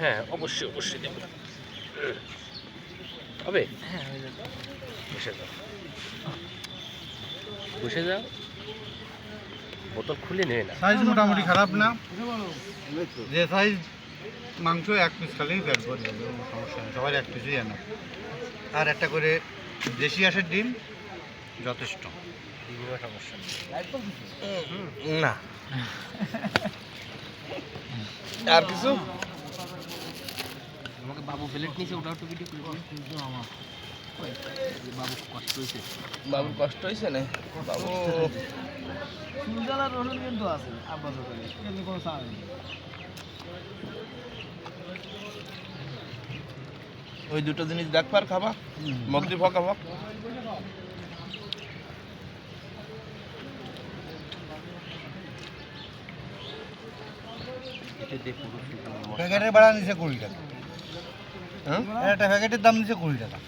হ্যাঁ অবশ্যই অবশ্যই দেবো। হবে? হ্যাঁ বসে যাও। বসে যাও। বোতল খুলে নেবে না সাইজ মোটামুটি খারাপ না। যে সাইজ মাংস এক পিস খালেই ভরে যাবে কোনো সমস্যা নেই। সবার এক পিসই আনা আর একটা করে দেশি হাঁসের ডিম যথেষ্ট। সমস্যা নেই। না। আর কিছু? বাবু প্লেট নিচে ওটাও একটু ভিডিও করে দিন। বাবু কষ্ট হয়েছে। বাবুর কষ্ট হয়েছে না? বাবু সুলজালা রসুন কিন্তু আছে আব্বাস হোটেলে কিন্তু কোনো চাল নেই। ওই দুটো জিনিস দেখবার খাবা। মগদি ফকা পুরো প্যাকেটের ভাড়া নিচে কুড়ি টাকা। একটা প্যাকেটের দাম নিচে কুড়ি টাকা।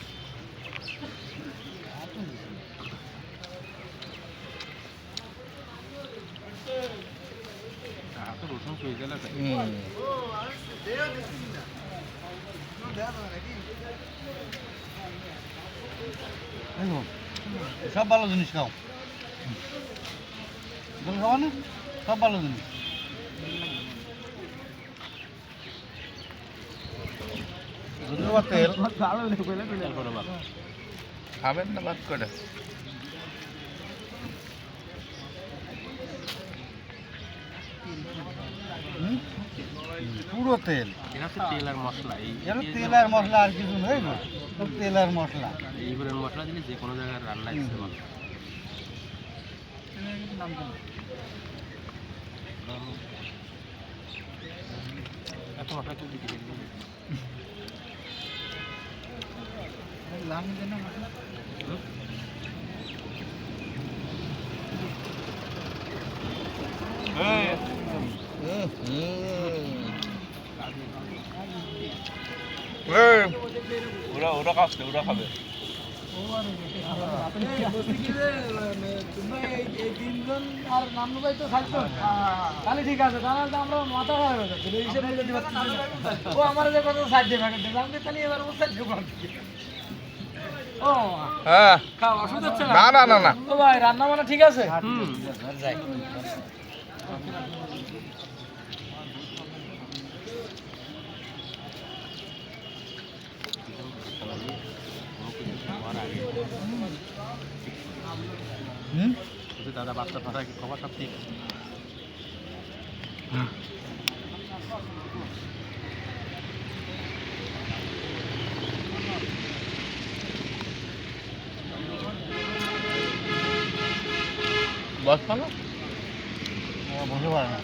সব ভালো জিনিস খাও। তুমি খাও না? সব ভালো জিনিস। তেল খাবেন না বাদ করে? পুরো তেল। তেল আর মশলা তেল আর মশলা আর কিছু নেই না তেল আর মশলা। এইগুলোর মশলা দিলে যে কোনো জায়গায় রান্না দিতে ভালো এত মশলা কেউ দিতে পারবে না। হুম, হুম। এই, তাহলে ঠিক আছে তাহলে আমরা মাথা খারাপ হয়ে যাচ্ছে ও আমার যে কত সাইড দিয়ে প্যাকেট দিলাম তাহলে এবার ও দিয়ে ও হ্যাঁ। অসুবিধা হচ্ছে না? না না না ও ভাই রান্না বান্না ঠিক আছে হুম? যাই দাদা বাচ্চা ফাটা কি? খবর সব ঠিক? বস পালো বসে পারে না